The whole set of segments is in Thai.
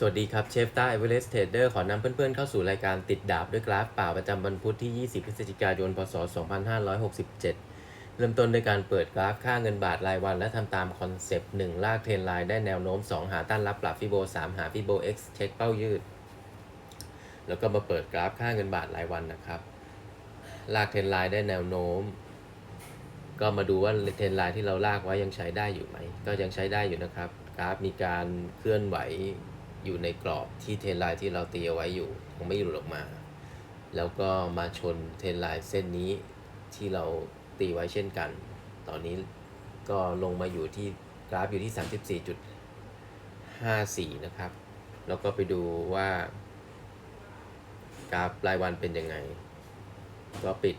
สวัสดีครับเชฟต้าเอเวอเรสต์เทรดเดอร์ขอนำเพื่อนๆเข้าสู่รายการติดดาบด้วยกราฟป่าประจำวันพุธที่ 20 พฤศจิกายน พศ 2567 เริ่มต้นด้วยการเปิดกราฟค่าเงินบาทรายวัน และทำตามคอนเซปต์ 1 ลากเทรนไลน์ได้แนวโน้ม 2 หาต้านรับปรับฟิโบ 3 หาฟิโบ X เช็คเป้ายืด แล้วก็มาเปิดกราฟค่าเงินบาทรายวันนะครับ ลากเทรนไลน์ได้แนวโน้ม ก็มาดูว่าเทรนไลน์ที่เราลากไว้ยังใช้ได้อยู่ไหมก็ยังใช้ได้อยู่นะครับกราฟมีการเคลื่อนไหว อยู่ในกรอบที่เทนไลน์ที่เราตีเอาไว้อยู่ยังไม่หลุดออกมา แล้วก็มาชนเทนไลน์เส้นนี้ที่เราตีไว้เช่นกัน ตอนนี้ก็ลงมาอยู่ที่กราฟอยู่ที่ 34.54 นะครับ แล้วก็ไปดูว่ากราฟรายวันเป็นยังไง ก็ปิด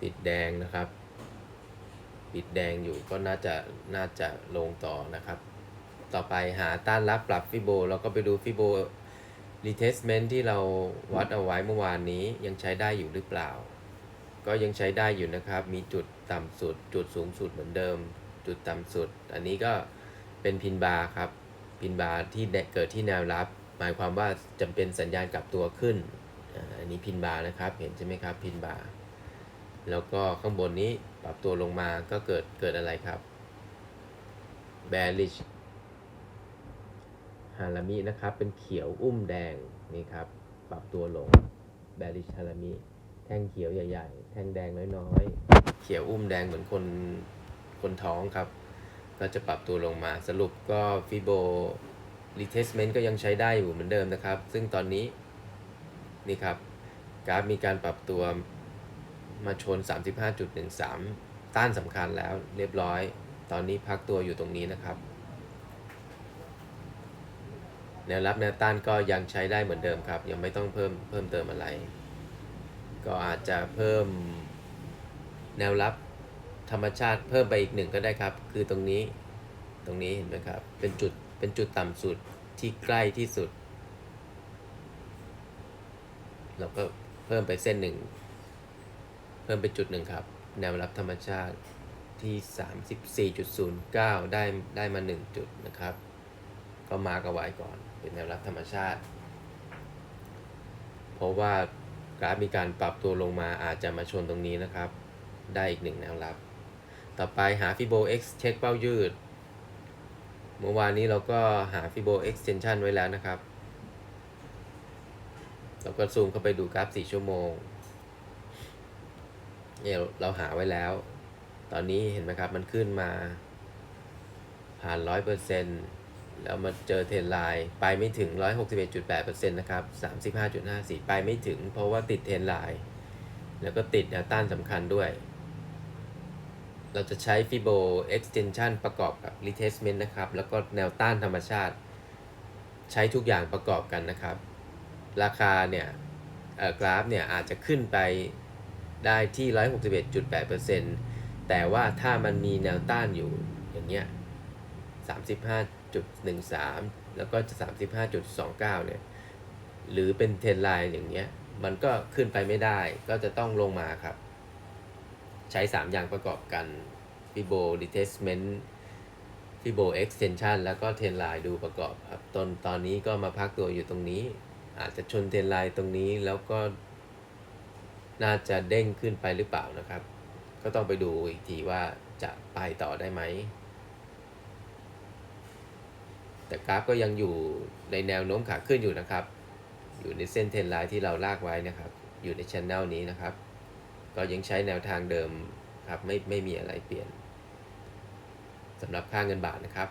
ปิดแดงนะครับ ปิดแดงอยู่ก็น่าจะน่าจะลงต่อนะครับ ต่อไปหาต้านรับปรับฟิโบเราก็ไปดูฟิโบรีเทสเมนต์ที่เราวัดเอาไว้เมื่อวานนี้ยังใช้ได้อยู่หรือเปล่า ก็ยังใช้ได้อยู่นะครับ มีจุดต่ำสุด จุดสูงสุดเหมือนเดิม จุดต่ำสุด อันนี้ก็เป็นพินบาร์ครับ พินบาร์ที่เกิดที่แนวรับ หมายความว่าจำเป็นสัญญาณกลับตัวขึ้น อันนี้พินบาร์นะครับ เห็นใช่ไหมครับ พินบาร์ แล้วก็ข้างบนนี้ปรับตัวลงมาก็เกิดเกิดอะไรครับ bearish ฮารามินะครับ เป็นเขียวอุ้มแดงนี่ครับ ปรับตัวลง bearish ฮารามิแท่งเขียวใหญ่ ๆ แท่งแดงน้อยๆ เขียวอุ้มแดงเหมือนคนคนท้องครับก็จะปรับตัวลงมาสรุปก็ฟิโบ retracement ก็ยังใช้ได้อยู่เหมือนเดิมนะครับ ซึ่งตอนนี้นี่ครับกราฟมีการปรับตัวมาชน 35.13 ต้านสำคัญแล้วเรียบร้อย ตอนนี้พักตัวอยู่ตรงนี้นะครับ แนวรับแนวต้านก็ยังใช้ได้เหมือนเดิมครับ ยังไม่ต้องเพิ่มเพิ่มเติมอะไร ก็อาจจะเพิ่มแนวรับธรรมชาติเพิ่มไปอีกหนึ่งก็ได้ครับ คือตรงนี้ตรงนี้เห็นไหมครับ เป็นจุดเป็นจุดต่ำสุดที่ใกล้ที่สุด เราก็เพิ่มไปเส้นหนึ่ง เพิ่มไปจุดหนึ่งครับ แนวรับธรรมชาติที่ 34.09 ได้ได้มา 1 จุดนะครับ ก็มาร์กเอาไว้ก่อน เป็นแนวรับธรรมชาติ เพราะว่ากราฟมีการปรับตัวลงมาอาจจะมาชนตรงนี้นะครับ ได้อีกหนึ่งแนวรับ ต่อไปหา Fibo X เช็คเป้ายืด เมื่อวานนี้เราก็หา Fibo extension ไว้แล้วนะครับ เราก็ซูมเข้าไปดูกราฟ 4 ชั่วโมงเนี่ยเราหาไว้แล้ว ตอนนี้เห็นไหมครับ มันขึ้นมาผ่านร้อยเปอร์เซ็นต์ แล้วมาเจอเทรนไลน์ไปไม่ถึงร้อยหกสิบเอ็ดจุดแปดเปอร์เซ็นต์นะครับสามสิบห้าจุดห้าสี่ไปไม่ถึง เพราะว่าติดเทรนไลน์แล้วก็ติดแนวต้านสำคัญด้วย เราจะใช้ Fibo extension ประกอบกับ retracement นะครับ แล้วก็แนวต้านธรรมชาติ ใช้ทุกอย่างประกอบกันนะครับ ราคาเนี่ยกราฟเนี่ยอาจจะขึ้นไปได้ที่ 161.8%แต่ว่าถ้ามันมีแนวต้านอยู่อย่างเงี้ย 35.13 แล้วก็จะ 35.29 เนี่ย หรือเป็นเทรนไลน์อย่างเงี้ย มันก็ขึ้นไปไม่ได้ ก็จะต้องลงมาครับ ใช้ 3 อย่างประกอบกัน Fibo Retracement Fibo Extension แล้วก็เทรนไลน์ดูประกอบครับตอนตอนนี้ก็มาพักตัวอยู่ตรงนี้ อาจจะชนเทรนไลน์ตรงนี้แล้วก็ น่าจะเด้งขึ้นไปหรือเปล่านะครับ ก็ต้องไปดูอีกทีว่าจะไปต่อได้ไหม แต่กราฟก็ยังอยู่ในแนวโน้มขาขึ้นอยู่นะครับ อยู่ในเส้นเทรนไลน์ที่เราลากไว้นะครับ อยู่ในชันแนลนี้นะครับ ก็ยังใช้แนวทางเดิมครับไม่ไม่มีอะไรเปลี่ยนสำหรับค่าเงินบาทนะครับ